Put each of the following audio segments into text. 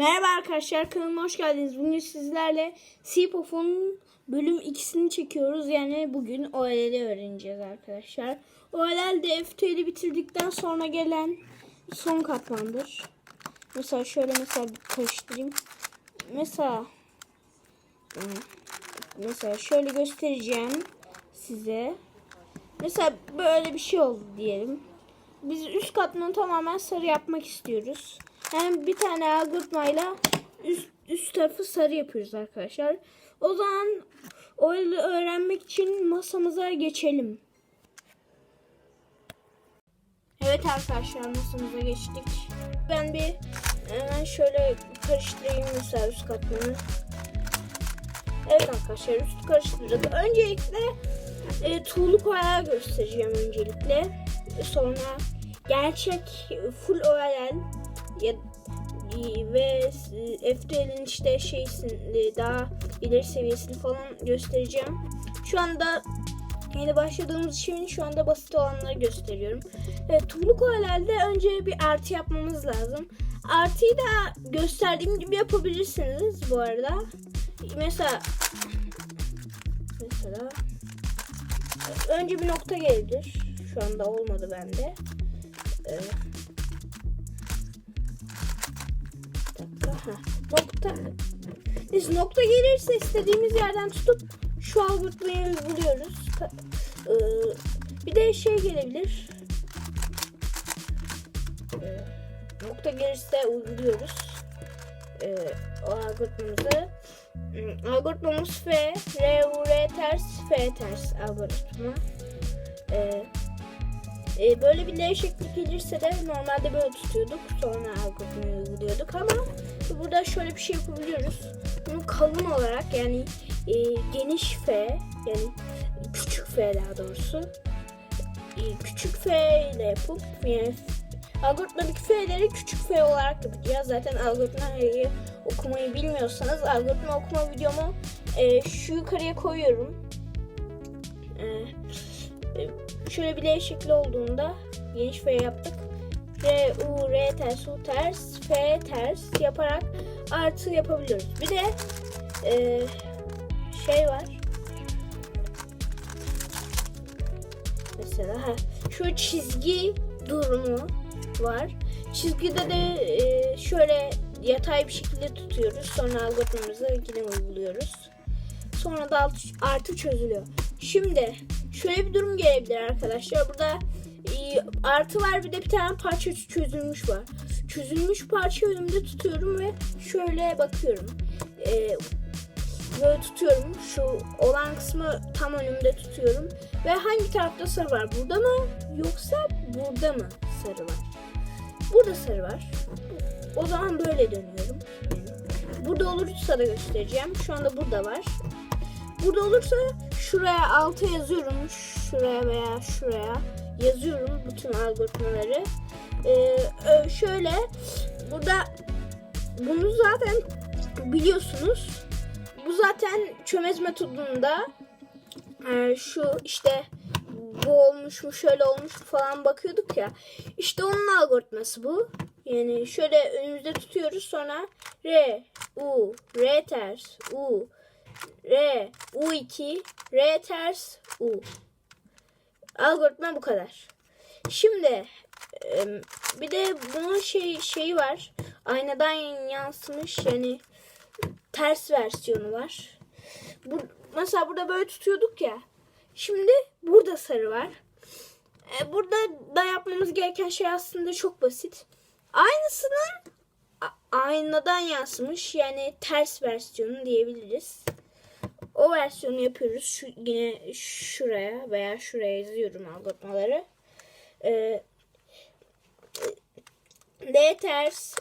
Merhaba arkadaşlar kanalıma hoş geldiniz. Bugün sizlerle Sipof'un bölüm 2'sini çekiyoruz. Yani bugün OLL'i öğreneceğiz arkadaşlar. OLL de FTL'i bitirdikten sonra gelen son katmandır. Mesela şöyle mesela bir karıştırayım. Mesela hmm, mesela şöyle göstereceğim size. Mesela böyle bir şey oldu diyelim. Biz üst katmanı tamamen sarı yapmak istiyoruz. Yani bir tane algoritmayla üst, üst tarafı sarı yapıyoruz arkadaşlar. O zaman öyle öğrenmek için masamıza geçelim. Evet arkadaşlar masamıza geçtik. Ben bir hemen şöyle karıştırayım mesela üst katmanı. Evet arkadaşlar üst karıştırdık. Öncelikle e, tuğluk ayağı göstereceğim öncelikle. Sonra gerçek full OLL ya ve FTL'in işte şeysin daha ileri seviyesini falan göstereceğim. Şu anda yeni başladığımız için şu anda basit olanları gösteriyorum. Evet, tuğluk OLL'de önce bir artı yapmamız lazım. Artıyı da gösterdiğim gibi yapabilirsiniz bu arada. Mesela mesela önce bir nokta gelir. Şu anda olmadı bende. Ee, Heh, nokta. Biz nokta gelirse istediğimiz yerden tutup şu algoritmayı uyguluyoruz. Ta- Ee, bir de şey gelebilir. Ee, nokta gelirse uyguluyoruz. Ee, o algoritmamızı. Hmm, Algoritmamız F, R, U, R ters, F ters algoritma. E, böyle bir L şekli gelirse de normalde böyle tutuyorduk. Sonra algoritmayı uyguluyorduk ama burada şöyle bir şey yapabiliyoruz. Bunu kalın olarak yani e, geniş F yani küçük F daha doğrusu e, küçük F ile yapıp yani algoritmadaki F'leri küçük F olarak yapacağız. Zaten algoritmayı okumayı bilmiyorsanız algoritma okuma videomu e, şu yukarıya koyuyorum. E, e, şöyle bir L şekli olduğunda geniş F yaptık. R, U, R ters, U ters, F ters yaparak artı yapabiliyoruz. Bir de e, şey var. Mesela ha, şu çizgi durumu var. Çizgide de e, şöyle yatay bir şekilde tutuyoruz. Sonra algoritmamızı yine uyguluyoruz. Sonra da artı çözülüyor. Şimdi şöyle bir durum gelebilir arkadaşlar. Burada artı var bir de bir tane parça çözülmüş var. Çözülmüş parça önümde tutuyorum ve şöyle bakıyorum. E, böyle tutuyorum. Şu olan kısmı tam önümde tutuyorum. Ve hangi tarafta sarı var? Burada mı? Yoksa burada mı sarı var? Burada sarı var. O zaman böyle dönüyorum. Burada olursa da göstereceğim. Şu anda burada var. Burada olursa şuraya alta yazıyorum. Şuraya veya şuraya yazıyorum bütün algoritmaları. Ee, şöyle burada bunu zaten biliyorsunuz. Bu zaten çömez metodunda e, şu işte bu olmuş mu şöyle olmuş mu falan bakıyorduk ya. İşte onun algoritması bu. Yani şöyle önümüzde tutuyoruz sonra R, U, R ters, U, R, U2, R ters, U. Algoritma bu kadar. Şimdi bir de bunun şey şeyi var. Aynadan yansımış yani ters versiyonu var. Bu, mesela burada böyle tutuyorduk ya. Şimdi burada sarı var. E, burada da yapmamız gereken şey aslında çok basit. Aynısının aynadan yansımış yani ters versiyonu diyebiliriz. O versiyonu yapıyoruz. Şu, yine şuraya veya şuraya yazıyorum algoritmaları. Ee, D ters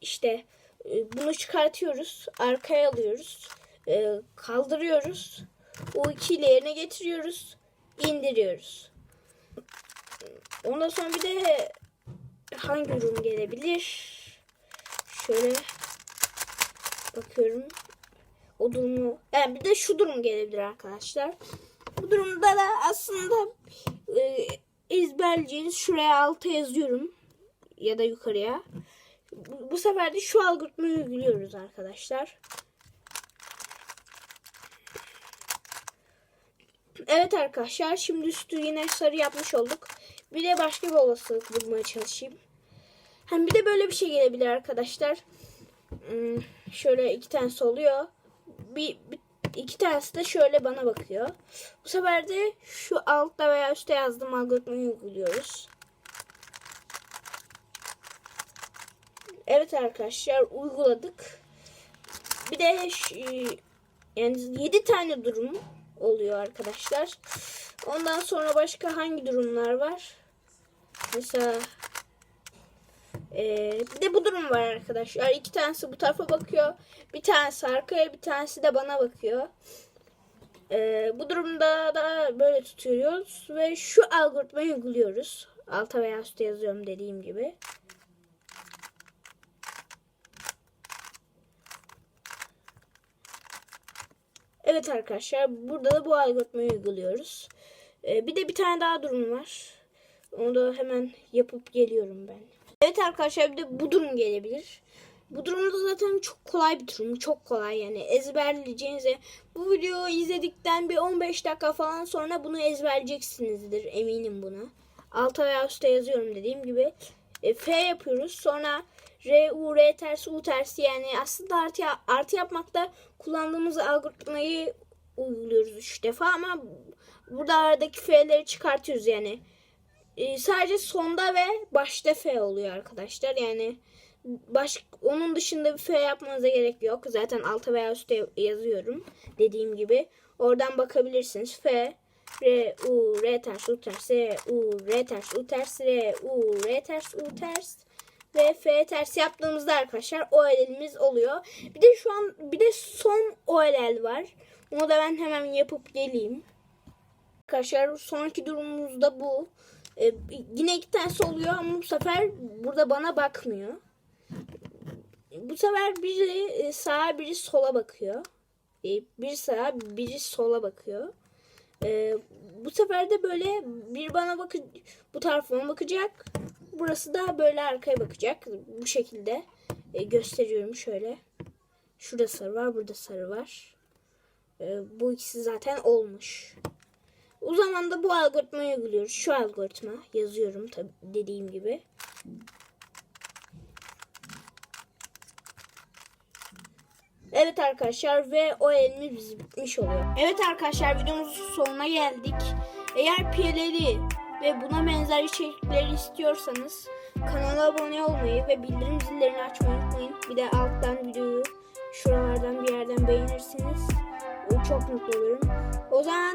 işte e, bunu çıkartıyoruz. Arkaya alıyoruz. e, kaldırıyoruz. U2 ile yerine getiriyoruz. indiriyoruz. Ondan sonra bir de hangi ürün gelebilir? Şöyle bakıyorum. O durumu yani bir de şu durum gelebilir arkadaşlar. Bu durumda da aslında e, ezberleyeceğiniz şuraya alta yazıyorum ya da yukarıya. Bu, sefer de şu algoritmayı uyguluyoruz arkadaşlar. Evet arkadaşlar şimdi üstü yine sarı yapmış olduk. Bir de başka bir olasılık bulmaya çalışayım. Hem bir de böyle bir şey gelebilir arkadaşlar. Hmm, şöyle iki tanesi oluyor. Bir, bir iki tanesi de şöyle bana bakıyor. Bu sefer de şu altta veya üstte yazdığım algoritmayı uyguluyoruz. Evet arkadaşlar uyguladık. Bir de ş- yani 7 tane durum oluyor arkadaşlar. Ondan sonra başka hangi durumlar var? Mesela ee, bir de bu durum var arkadaşlar. İki tanesi bu tarafa bakıyor. Bir tanesi arkaya, bir tanesi de bana bakıyor. Ee, bu durumda da böyle tutuyoruz ve şu algoritmayı uyguluyoruz. Alta veya üstte yazıyorum dediğim gibi. Evet arkadaşlar burada da bu algoritmayı uyguluyoruz. Ee, bir de bir tane daha durum var. Onu da hemen yapıp geliyorum ben. Evet arkadaşlar bir de bu durum gelebilir. Bu durumda zaten çok kolay bir durum. Çok kolay yani ezberleyeceğinize. Bu videoyu izledikten bir 15 dakika falan sonra bunu ezberleyeceksinizdir. Eminim buna. Alta veya üstte yazıyorum dediğim gibi. E, F yapıyoruz. Sonra R, U, R ters, U ters yani aslında artı, artı yapmakta kullandığımız algoritmayı uyguluyoruz 3 defa ama burada aradaki F'leri çıkartıyoruz yani. E, sadece sonda ve başta F oluyor arkadaşlar. Yani baş, onun dışında bir F yapmanıza gerek yok. Zaten alta veya üstte yazıyorum. Dediğim gibi. Oradan bakabilirsiniz. F, R, U, R ters, U ters, R, U, R ters, U ters, R, U, R ters, U ters ve F ters yaptığımızda arkadaşlar OLL'imiz oluyor. Bir de şu an bir de son OLL var. Onu da ben hemen yapıp geleyim. Arkadaşlar sonraki durumumuz da bu. Ee, yine iki tanesi oluyor ama bu sefer burada bana bakmıyor. Bu sefer biri e, sağa biri sola bakıyor. Ee, biri sağa biri sola bakıyor. Ee, bu sefer de böyle bir bana bakı bu tarafa bakacak. Burası da böyle arkaya bakacak. Bu şekilde e, gösteriyorum şöyle. Şurada sarı var, burada sarı var. E, bu ikisi zaten olmuş. O zaman da bu algoritmayı uyguluyoruz. Şu algoritma yazıyorum tabi dediğim gibi. Evet arkadaşlar ve o elimiz bitmiş oluyor. Evet arkadaşlar videomuzun sonuna geldik. Eğer piyeleri ve buna benzer içerikleri istiyorsanız kanala abone olmayı ve bildirim zillerini açmayı unutmayın. Bir de alttan videoyu şuralardan bir yerden beğenirsiniz. Çok mutlu olurum. O zaman